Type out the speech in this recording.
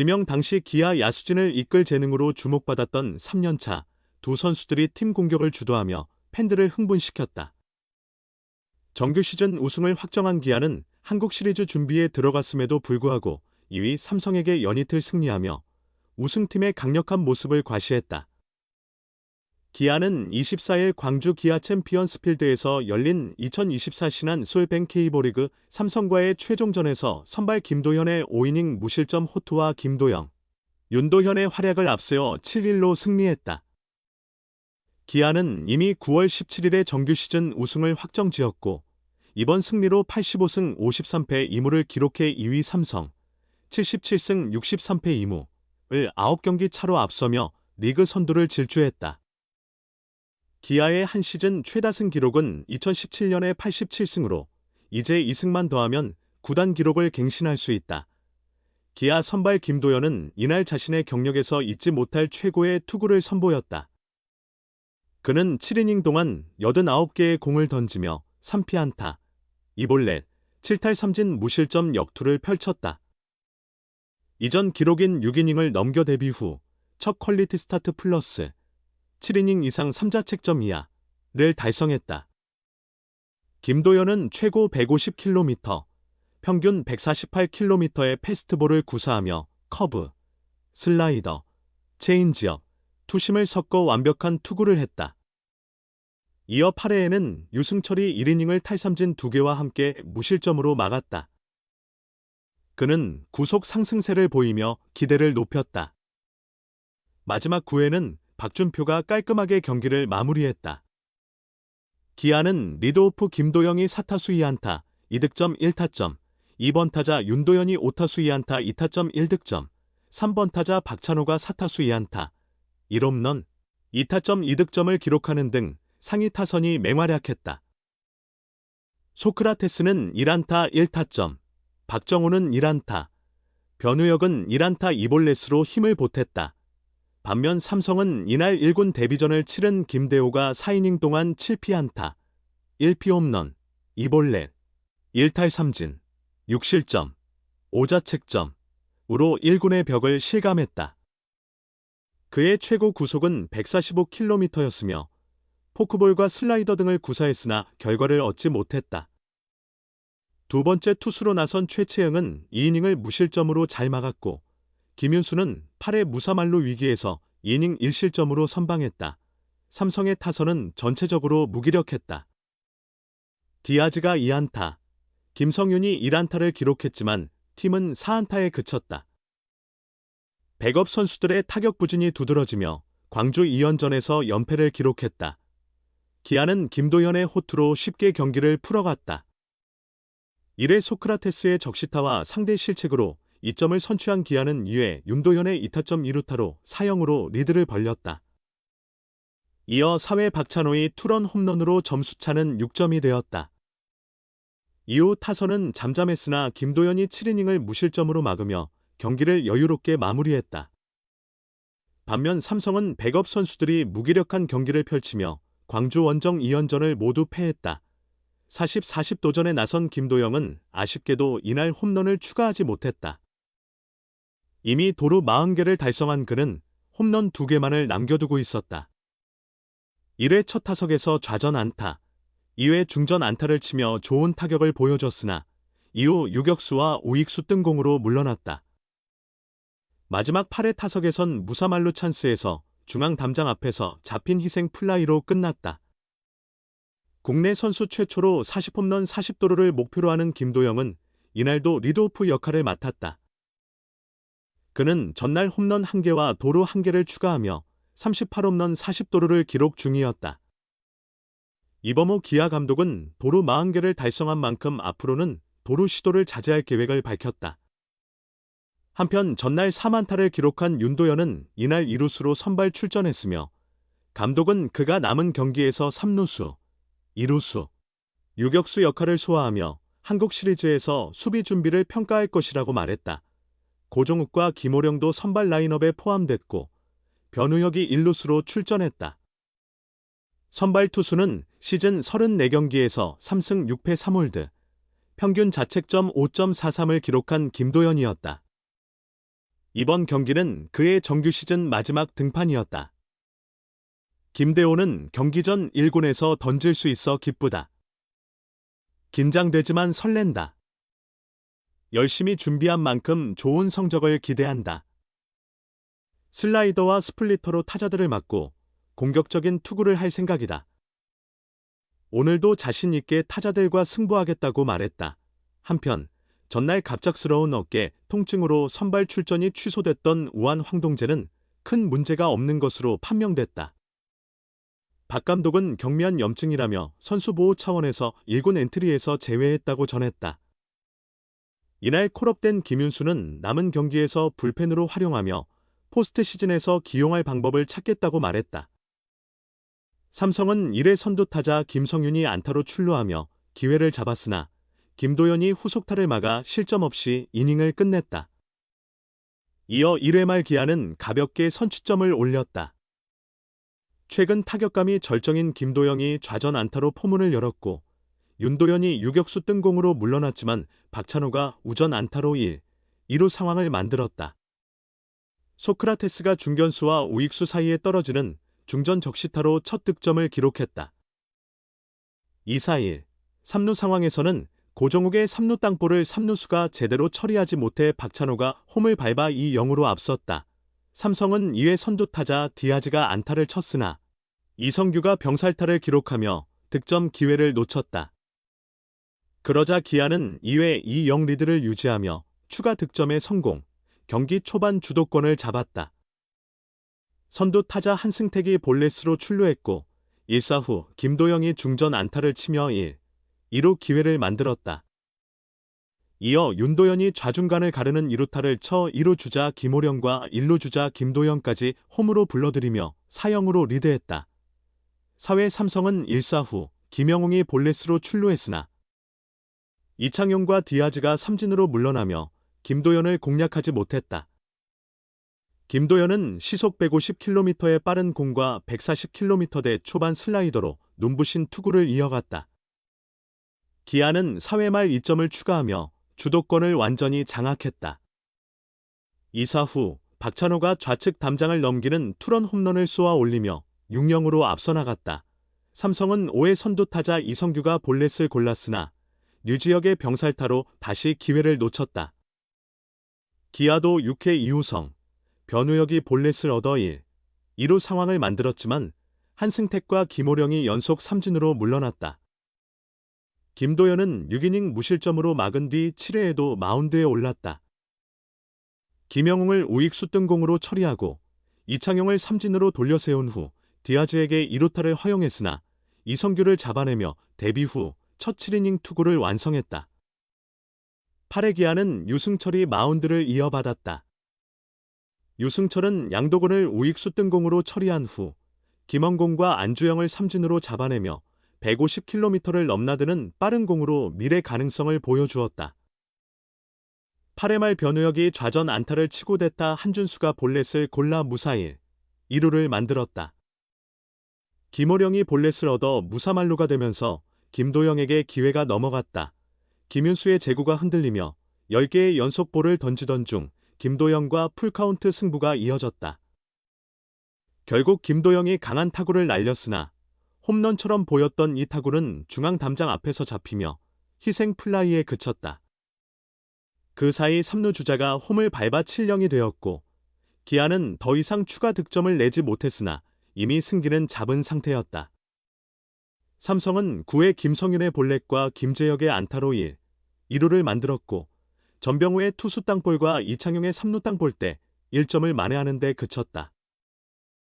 지명 당시 기아 야수진을 이끌 재능으로 주목받았던 3년차 두 선수들이 팀 공격을 주도하며 팬들을 흥분시켰다. 정규 시즌 우승을 확정한 기아는 한국 시리즈 준비에 들어갔음에도 불구하고 2위 삼성에게 연이틀 승리하며 우승팀의 강력한 모습을 과시했다. 기아는 24일 광주 기아 챔피언스 필드에서 열린 2024 신한 솔뱅 K보리그 삼성과의 최종전에서 선발 김도현의 5이닝 무실점 호투와 김도영, 윤도현의 활약을 앞세워 7-1로 승리했다. 기아는 이미 9월 17일에 정규 시즌 우승을 확정지었고 이번 승리로 85승 53패 2무를 기록해 2위 삼성, 77승 63패 2무를 9경기 차로 앞서며 리그 선두를 질주했다. 기아의 한 시즌 최다승 기록은 2017년의 87승으로 이제 2승만 더하면 구단 기록을 갱신할 수 있다. 기아 선발 김도현은 이날 자신의 경력에서 잊지 못할 최고의 투구를 선보였다. 그는 7이닝 동안 89개의 공을 던지며 3피안타, 2볼넷, 7탈 3진 무실점 역투를 펼쳤다. 이전 기록인 6이닝을 넘겨 데뷔 후 첫 퀄리티 스타트 플러스 7이닝 이상 3자책점 이하를 달성했다. 김도현은 최고 150km, 평균 148km의 패스트볼을 구사하며 커브, 슬라이더, 체인지업, 투심을 섞어 완벽한 투구를 했다. 이어 8회에는 유승철이 1이닝을 탈삼진 2개와 함께 무실점으로 막았다. 그는 구속 상승세를 보이며 기대를 높였다. 마지막 9회는 박준표가 깔끔하게 경기를 마무리했다. 기아는 리드오프 김도영이 4타수 2안타, 2득점 1타점, 2번 타자 윤도현이 5타수 2안타 2타점 1득점, 3번 타자 박찬호가 4타수 2안타, 1홈런, 2타점 2득점을 기록하는 등 상위 타선이 맹활약했다. 소크라테스는 1안타 1타점, 박정호는 1안타, 변우혁은 1안타 2볼넷으로 힘을 보탰다. 반면 삼성은 이날 1군 데뷔전을 치른 김대호가 4이닝 동안 7피 안타, 1피 홈런, 2볼넷, 1탈 3진, 6실점, 5자책점으로 1군의 벽을 실감했다. 그의 최고 구속은 145km였으며 포크볼과 슬라이더 등을 구사했으나 결과를 얻지 못했다. 두 번째 투수로 나선 최채영은 2이닝을 무실점으로 잘 막았고 김윤수는 8회 무사말로 위기에서 2이닝 1실점으로 선방했다. 삼성의 타선은 전체적으로 무기력했다. 디아즈가 2안타, 김성윤이 1안타를 기록했지만 팀은 4안타에 그쳤다. 백업 선수들의 타격 부진이 두드러지며 광주 2연전에서 연패를 기록했다. 기아는 김도현의 호투로 쉽게 경기를 풀어갔다. 1회 소크라테스의 적시타와 상대 실책으로 2점을 선취한 기아는 2회 윤도현의 2타점 2루타로 4영으로 리드를 벌렸다. 이어 4회 박찬호의 투런 홈런으로 점수차는 6점이 되었다. 이후 타선은 잠잠했으나 김도현이 7이닝을 무실점으로 막으며 경기를 여유롭게 마무리했다. 반면 삼성은 백업 선수들이 무기력한 경기를 펼치며 광주 원정 2연전을 모두 패했다. 40-40 도전에 나선 김도영은 아쉽게도 이날 홈런을 추가하지 못했다. 이미 도루 40개를 달성한 그는 홈런 2개만을 남겨두고 있었다. 1회 첫 타석에서 좌전 안타, 2회 중전 안타를 치며 좋은 타격을 보여줬으나 이후 유격수와 우익수 뜬공으로 물러났다. 마지막 8회 타석에선 무사말로 찬스에서 중앙 담장 앞에서 잡힌 희생 플라이로 끝났다. 국내 선수 최초로 40홈런 40도루를 목표로 하는 김도영은 이날도 리드오프 역할을 맡았다. 그는 전날 홈런 1개와 도루 1개를 추가하며 38홈런 40도루를 기록 중이었다. 이범호 기아 감독은 도루 40개를 달성한 만큼 앞으로는 도루 시도를 자제할 계획을 밝혔다. 한편 전날 4만타를 기록한 윤도현은 이날 2루수로 선발 출전했으며 감독은 그가 남은 경기에서 3루수, 2루수, 유격수 역할을 소화하며 한국 시리즈에서 수비 준비를 평가할 것이라고 말했다. 고종욱과 김호령도 선발 라인업에 포함됐고 변우혁이 1루수로 출전했다. 선발 투수는 시즌 34경기에서 3승 6패 3홀드, 평균 자책점 5.43을 기록한 김도현이었다. 이번 경기는 그의 정규 시즌 마지막 등판이었다. 김대호는 경기 전 1군에서 던질 수 있어 기쁘다. 긴장되지만 설렌다. 열심히 준비한 만큼 좋은 성적을 기대한다. 슬라이더와 스플리터로 타자들을 맞고 공격적인 투구를 할 생각이다. 오늘도 자신 있게 타자들과 승부하겠다고 말했다. 한편 전날 갑작스러운 어깨 통증으로 선발 출전이 취소됐던 우한 황동재는 큰 문제가 없는 것으로 판명됐다. 박 감독은 경미한 염증이라며 선수 보호 차원에서 1군 엔트리에서 제외했다고 전했다. 이날 콜업된 김윤수는 남은 경기에서 불펜으로 활용하며 포스트 시즌에서 기용할 방법을 찾겠다고 말했다. 삼성은 1회 선두 타자 김성윤이 안타로 출루하며 기회를 잡았으나 김도현이 후속타를 막아 실점 없이 이닝을 끝냈다. 이어 1회 말 기아는 가볍게 선취점을 올렸다. 최근 타격감이 절정인 김도영이 좌전 안타로 포문을 열었고 윤도현이 유격수 뜬공으로 물러났지만 박찬호가 우전 안타로 1, 2루 상황을 만들었다. 소크라테스가 중견수와 우익수 사이에 떨어지는 중전 적시타로 첫 득점을 기록했다. 2-4-1, 3루 상황에서는 고정욱의 3루 땅볼을 3루수가 제대로 처리하지 못해 박찬호가 홈을 밟아 2-0으로 앞섰다. 삼성은 2회 선두 타자 디아즈가 안타를 쳤으나 이성규가 병살타를 기록하며 득점 기회를 놓쳤다. 그러자 기아는 2회 2-0 리드를 유지하며 추가 득점에 성공, 경기 초반 주도권을 잡았다. 선두 타자 한승택이 볼넷으로 출루했고 1사 후 김도영이 중전 안타를 치며 1, 2루 기회를 만들었다. 이어 윤도현이 좌중간을 가르는 2루타를 쳐 2루 주자 김호령과 1루 주자 김도영까지 홈으로 불러들이며 4영으로 리드했다. 사회 삼성은 1사 후 김영웅이 볼넷으로 출루했으나 이창용과 디아즈가 삼진으로 물러나며 김도현을 공략하지 못했다. 김도현은 시속 150km의 빠른 공과 140km대 초반 슬라이더로 눈부신 투구를 이어갔다. 기아는 4회 말 2점을 추가하며 주도권을 완전히 장악했다. 2사 후 박찬호가 좌측 담장을 넘기는 투런 홈런을 쏘아 올리며 6-0으로 앞서 나갔다. 삼성은 5회 선두 타자 이성규가 볼넷을 골랐으나 뉴지역의 병살타로 다시 기회를 놓쳤다. 기아도 6회 이후성, 변우혁이 볼넷을 얻어 1, 2루 상황을 만들었지만 한승택과 김호령이 연속 삼진으로 물러났다. 김도현은 6이닝 무실점으로 막은 뒤 7회에도 마운드에 올랐다. 김영웅을 우익수 뜬공으로 처리하고 이창용을 삼진으로 돌려 세운 후 디아즈에게 2루타를 허용했으나 이성규를 잡아내며 데뷔 후 첫 7이닝 투구를 완성했다. 8회 기아는 유승철이 마운드를 이어받았다. 유승철은 양도근을 우익수 뜬공으로 처리한 후 김원공과 안주영을 삼진으로 잡아내며 150km를 넘나드는 빠른 공으로 미래 가능성을 보여주었다. 8회 말 변우혁이 좌전 안타를 치고 댔다 한준수가 볼넷을 골라 무사일 2루를 만들었다. 김호령이 볼넷을 얻어 무사말루가 되면서 김도영에게 기회가 넘어갔다. 김윤수의 제구가 흔들리며 10개의 연속 볼을 던지던 중 김도영과 풀카운트 승부가 이어졌다. 결국 김도영이 강한 타구를 날렸으나 홈런처럼 보였던 이 타구는 중앙 담장 앞에서 잡히며 희생 플라이에 그쳤다. 그 사이 3루 주자가 홈을 밟아 7영이 되었고 기아는 더 이상 추가 득점을 내지 못했으나 이미 승기는 잡은 상태였다. 삼성은 9회 김성윤의 볼넷과 김재혁의 안타로 1, 2루를 만들었고 전병우의 투수 땅볼과 이창용의 3루 땅볼 때 1점을 만회하는 데 그쳤다.